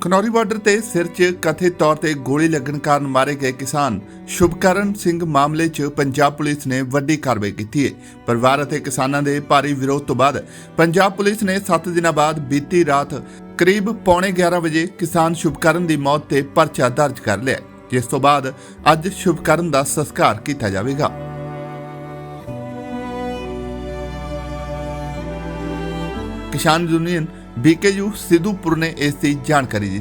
Khanauri border ਤੇ ਸਿਰ 'ਚ ਕਥਿਤ ਤੌਰ ਤੇ ਗੋਲੀ ਲੱਗਣ ਕਾਰਨ ਮਾਰੇ ਗਏ ਕਿਸਾਨ ਸ਼ੁਭਕਰਨ ਸਿੰਘ ਮਾਮਲੇ 'ਚ ਪੰਜਾਬ ਪੁਲਿਸ ਨੇ ਵੱਡੀ ਕਾਰਵਾਈ ਕੀਤੀ ਹੈ। ਪਰਿਵਾਰ ਅਤੇ ਕਿਸਾਨਾਂ ਦੇ ਭਾਰੀ ਵਿਰੋਧ ਤੋਂ ਬਾਅਦ ਪੰਜਾਬ ਪੁਲਿਸ ਨੇ 7 ਦਿਨਾਂ ਬਾਅਦ ਬੀਤੀ ਰਾਤ ਕਰੀਬ ਪੌਣੇ 11 ਵਜੇ ਕਿਸਾਨ ਸ਼ੁਭਕਰਨ ਦੀ ਮੌਤ ਤੇ ਪਰਚਾ ਦਰਜ ਕਰ ਲਿਆ ਜਿਸ ਤੋਂ ਬਾਅਦ ਅੱਜ ਸ਼ੁਭਕਰਨ ਦਾ ਸੰਸਕਾਰ ਕੀਤਾ ਜਾਵੇਗਾ। ਕਿਸਾਨ ਯੂਨੀਅਨ ਬੀਕੇਯੂ ਸਿੱਧੂਪੁਰ ਨੇ ਇਸ ਦੀ ਜਾਣਕਾਰੀ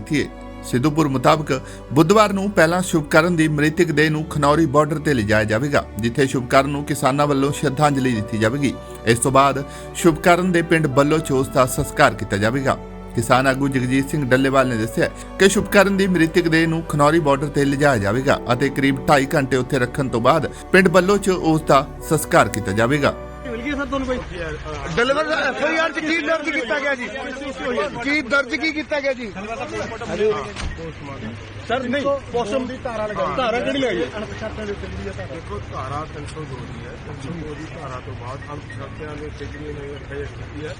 ਸਿੱਧੂਪੁਰ ਮੁਤਾਬਕ ਬੁੱਧਵਾਰ ਨੂੰ ਪਹਿਲਾਂ ਸ਼ੁਭਕਰਨ ਦੀ ਮ੍ਰਿਤਕ ਦੇਹ ਨੂੰ ਖਨੌਰੀ ਬਾਰਡਰ ਤੇ ਲਿਜਾਇਆ ਜਾਵੇਗਾ ਜਿੱਥੇ ਸ਼ੁਭਕਰਨ ਨੂੰ ਕਿਸਾਨਾਂ ਵੱਲੋਂ ਸ਼ਰਧਾਂਜਲੀ ਦਿੱਤੀ ਜਾਵੇਗੀ ਇਸ ਤੋਂ ਬਾਅਦ ਸ਼ੁਭਕਰਨ ਦੇ ਪਿੰਡ ਬੱਲੋਚੋਸ ਦਾ ਸੰਸਕਾਰ ਕੀਤਾ ਜਾਵੇਗਾ ਕਿਸਾਨ ਆਗੂ ਜਗਜੀਤ ਸਿੰਘ ਡੱਲੇਵਾਲ ਨੇ ਦੱਸਿਆ ਕਿ ਸ਼ੁਭਕਰਨ ਦੀ ਮ੍ਰਿਤਕ ਦੇਹ ਨੂੰ ਖਨੌਰੀ ਬਾਰਡਰ ਤੇ ਲਿਜਾਇਆ ਜਾਵੇਗਾ ਅਤੇ ਕਰੀਬ 2.5 ਘੰਟੇ ਉੱਥੇ ਰੱਖਣ ਤੋਂ ਬਾਅਦ ਪਿੰਡ ਬੱਲੋ 'ਚ ਉਸ ਦਾ ਸੰਸਕਾਰ ਕੀਤਾ ਜਾਵੇਗਾ ਗਈ ਸਰ ਤੁਹਾਨੂੰ ਕੋਈ? ਡਿਲੀਵਰ ਐਫ ਆਈ ਆਰ ਚ ਕੀ ਦਰਜ ਕੀਤਾ ਗਿਆ ਜੀ? ਕੀ ਦਰਜ ਕੀ ਕੀਤਾ ਗਿਆ ਜੀ? ਸਰ ਨਹੀਂ ਪੋਸਟਮ ਦੀ ਧਾਰਾ ਲਗਾਈ ਧਾਰਾ ਕਿਹੜੀ ਲਗਾਈ ਹੈ? ਦੇਖੋ ਧਾਰਾ 302 ਦੀ ਹੈ। 302 ਦੀ ਧਾਰਾ ਤੋਂ ਬਾਅਦ ਅਣਪਛਾਤਿਆਂ ਦੇ ਟਿਕਰੀ ਨੇ ਫੇਰ ਕੀਤੀ ਹੈ।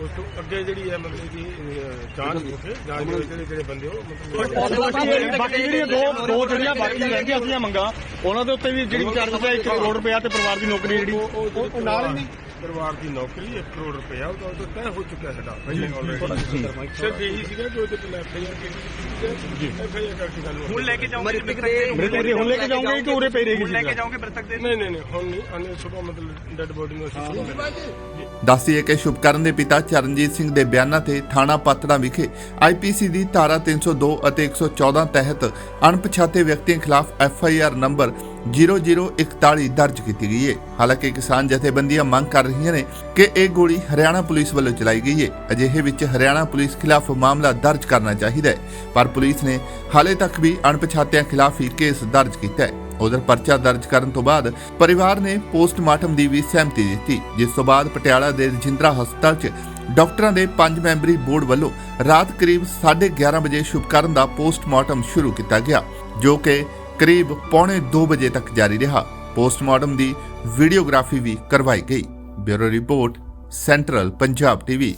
ਉਸ ਤੋਂ ਅੱਗੇ ਜਿਹੜੀ ਹੈ ਮਤਲਬ ਕਿ ਅਹ, ਜਾਂਚ ਹੋ ਕੇ ਜਾਂਚ ਦੇ ਵਿੱਚ ਜਿਹੜੇ ਜਿਹੜੇ ਬੰਦੇ ਹੋ ਮਤਲਬ ਬਾਕੀ ਜਿਹੜੀਆਂ ਦੋ ਦੋ ਜਿਹੜੀਆਂ ਬਾਕੀ ਰਹਿੰਦੀਆਂ ਸੀਆਂ ਮੰਗਾਂ ਉਹਨਾਂ ਦੇ ਉੱਤੇ ਵੀ ਜਿਹੜੀ ਚਾਰਜ ਹੈ 1 ਕਰੋੜ ਰੁਪਇਆ ਤੇ ਪਰਿਵਾਰ ਦੀ ਨੌਕਰੀ ਜਿਹੜੀ ਉਹ ਨਾਲ ਹੀ ਨਹੀਂ। ਪਰਿਵਾਰ ਦੀ ਨੌਕਰੀ 1 ਕਰੋੜ ਰੁਪਇਆ ਉਹ ਤਾਂ ਤੈਅ ਹੋ ਚੁੱਕਿਆ ਸਾਡਾ ਪਹਿਲਾਂ ਆਲਰੇਡੀ ਸਿਰਫ ਇਹੀ ਸੀਗਾ ਕਿ ਉਹਦੇ ਪਹਿਲਾਂ ਐਫ ਆਈ ਆਰ ਕੀਤੀ ਜੀ। ਐਫ ਆਈ ਆਰ ਕਰਕੇ ਗੱਲ ਹੁਣ ਲੈ ਕੇ ਜਾਓਗੇ ਮ੍ਰਿਤਕ ਦੀ ਹੁਣ ਲੈ ਕੇ ਜਾਓਗੇ ਕਿ ਉਰੇ ਪਈ ਰਹੇਗੀ ਹੁਣ ਲੈ ਕੇ ਜਾਓਗੇ ਮ੍ਰਿਤਕ ਦੇ? ਨਹੀਂ ਨਹੀਂ ਨਹੀਂ ਹੁਣ ਨਹੀਂ ਅਨੇ ਸੁਬਾ ਮਤਲਬ ਡੈਡ ਬੋਡੀ ਨੂੰ ਅਸੀਂ ਦੱਸੀਏ ਕਿ ਸ਼ੁਭਕਰਨ ਦੇ ਪਿਤਾ ਚਰਨਜੀਤ ਸਿੰਘ ਦੇ ਬਿਆਨਾਂ ਤੇ ਥਾਣਾ ਪਾਤੜਾ ਵਿਖੇ ਆਈਪੀਸੀ ਦੀ ਧਾਰਾ 302 ਅਤੇ 114 ਤਹਿਤ ਅਣਪਛਾਤੇ ਵਿਅਕਤੀਆਂ ਖਿਲਾਫ ਐਫਆਈਆਰ ਨੰਬਰ 0041 ਦਰਜ ਕੀਤੀ ਗਈ ਹੈ। ਹਾਲਾਂਕਿ ਕਿਸਾਨ ਜਥੇਬੰਦੀਆਂ ਮੰਗ ਕਰ ਰਹੀਆਂ ਨੇ ਕਿ ਇਹ ਗੋਲੀ ਹਰਿਆਣਾ ਪੁਲਿਸ ਵੱਲੋਂ ਚਲਾਈ ਗਈ ਹੈ। ਅਜਿਹੇ ਵਿੱਚ ਹਰਿਆਣਾ ਪੁਲਿਸ ਖਿਲਾਫ ਮਾਮਲਾ ਦਰਜ ਕਰਨਾ ਚਾਹੀਦਾ ਹੈ, ਪਰ ਪੁਲਿਸ ਨੇ ਹਾਲੇ ਤੱਕ ਵੀ ਅਣਪਛਾਤਿਆਂ ਖਿਲਾਫ ਹੀ ਕੇਸ ਦਰਜ ਕੀਤਾ ਹੈ। ਉਧਰ ਪਰਚਾ ਦਰਜ ਕਰਨ ਤੋਂ ਬਾਅਦ ਪਰਿਵਾਰ ਨੇ ਪੋਸਟਮਾਰਟਮ ਦੀ ਵੀ ਸਹਿਮਤੀ ਦਿੱਤੀ। ਜਿਸ ਤੋਂ ਬਾਅਦ ਪਟਿਆਲਾ ਦੇ ਰਜਿੰਦਰਾ ਹਸਪਤਾਲ 'ਚ ਡਾਕਟਰਾਂ ਦੇ ਪੰਜ ਮੈਂਬਰੀ ਬੋਰਡ ਵੱਲੋਂ ਰਾਤ ਕਰੀਬ 11:30 ਵਜੇ ਸ਼ੁਭਕਰਨ ਦਾ ਪੋਸਟਮਾਰਟਮ ਸ਼ੁਰੂ ਕੀਤਾ ਗਿਆ, ਜੋ ਕਿ ਕਰੀਬ ਪੌਣੇ 2 ਵਜੇ ਤੱਕ ਜਾਰੀ ਰਿਹਾ। ਪੋਸਟਮਾਰਟਮ ਦੀ ਵੀਡੀਓਗ੍ਰਾਫੀ ਵੀ ਕਰਵਾਈ ਗਈ। Bureau report, central Punjab TV.